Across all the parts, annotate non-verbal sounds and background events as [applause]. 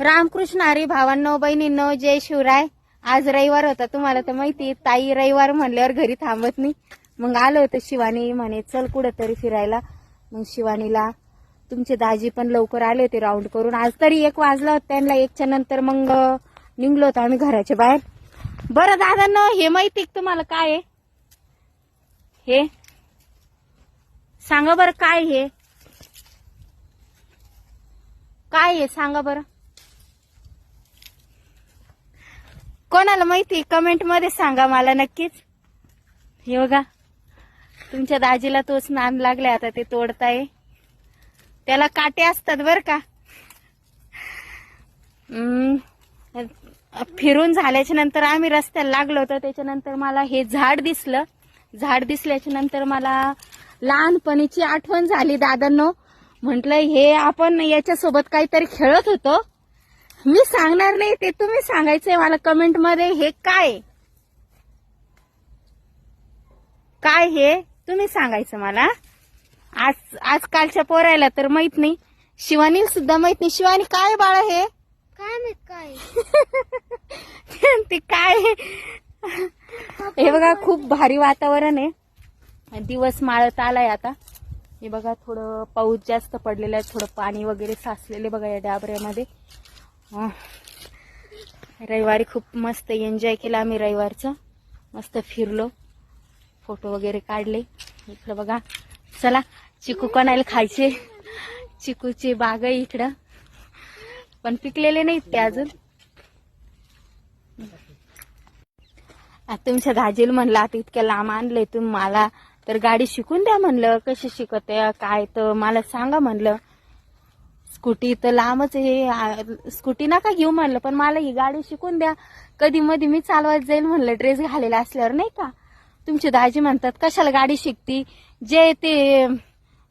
रामकृष्ण हरी भावांनो बहिणींनो जय शिवराय. आज रविवार होता तुम्हाला तर माहिती ताई रविवार म्हणल्यावर घरी थांबत नाही. मग आलं होतं शिवानी म्हणे चल कुठंतरी फिरायला. मग शिवानीला तुमचे दाजी पण लवकर आले होते राऊंड करून. आज तरी एक वाजला होता त्यांना एकच्या नंतर मग निघलो होतो आम्ही घराच्या बाहेर. बरं दादांनो हे माहिती तुम्हाला काय आहे? हे? सांगा बरं काय हे काय आहे? सांगा बरं. कोणाला माहिती कमेंटमध्ये सांगा मला नक्कीच. हे बघा. तुमच्या दाजीला तोच स्नान लागले आता ते तोडताय. त्याला काटे असतात बर का. फिरून झाल्याच्यानंतर आम्ही रस्त्याला लागलो होतो त्याच्यानंतर मला हे झाड दिसलं. झाड दिसल्याच्या नंतर मला लहानपणीची आठवण झाली दादांनो. म्हटलं हे आपण याच्यासोबत काहीतरी खेळत होतो. मी सांगणार नाही ते तुम्ही सांगायचंय मला कमेंटमध्ये. हे काय? काय हे? तुम्ही सांगायचं मला. आज आजकालच्या पोरायला तर माहीत नाही. शिवानीला सुद्धा माहीत नाही. शिवानी काय बाळ हे? काय माहीत काय? [laughs] ते काय हे बघा खूप भारी वातावरण आहे. दिवस माळत आलाय आता. हे बघा थोडं पाऊस जास्त पडलेला आहे. थोडं पाणी वगैरे साचलेले बघा या डाबऱ्यामध्ये. रविवारी खूप मस्त एन्जॉय केला आम्ही रविवारचं. मस्त फिरलो. फोटो वगैरे काढले. इकडं बघा. चला चिकू कोणाला खायचे? चिकूची बाग आहे इकडं. पण पिकलेले नाहीत ते अजून. आता तुमच्या दाजील म्हणलं आता इतक्या लांब आणलंय तुम्ही मला. तर गाडी शिकून द्या म्हणलं कशी शिकवते काय तर मला सांगा म्हणलं. स्कूटी तर लांबच हे स्कूटी नका घेऊ म्हणलं पण मला ही गाडी शिकून द्या. कधी मध्ये मी चालवत जाईल म्हणलं ड्रेस घालेला असल्यावर नाही का? तुमचे दाजी म्हणतात कशाला गाडी शिकती? जे ते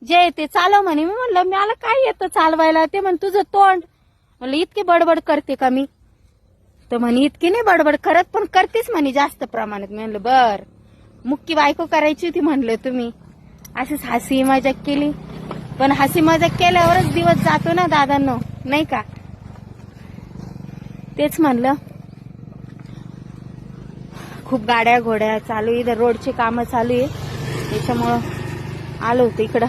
जे ते चालव म्हणे. मी म्हणलं मला काय येतं चालवायला? ते म्हण तुझं तोंड. म्हणलं इतकी बडबड करते का मी? तर म्हणे इतकी नाही बडबड करत पण करतेच म्हणे जास्त प्रमाणात. मी म्हणलं बर. मुक्की बायको करायची होती म्हणलं तुम्ही. असंच हसी मजाक केली. पण हसी मजाक केल्यावरच दिवस जातो ना दादांनो नाही का? तेच म्हणलं. खूप गाड्या घोड्या चालू आहे इथं रोडची कामं चालू आहे. त्याच्यामुळं आलो होतो इकडं.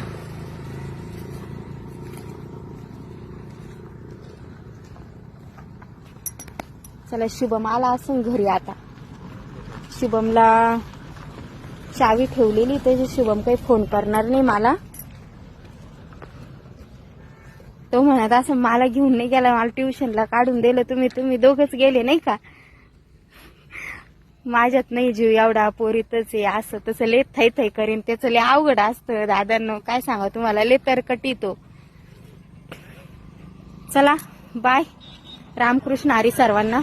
चला शुभम आला असून घरी आता. शुभमला चावी ठेवलेली त्याची शुभम काही फोन करणार नाही मला. तो म्हणत असं मला घेऊन नाही गेला मला ट्युशनला काढून दिलं तुम्ही तुम्ही दोघच गेले नाही का? माझ्यात नाही जीव एवढा पोरीतच आहे असं तसं लेत थै थै करीन त्याचं लय अवघड असतं. दादांनो काय सांगा तुम्हाला ले तरकटी तो. चला बाय. रामकृष्ण आरी सर्वांना.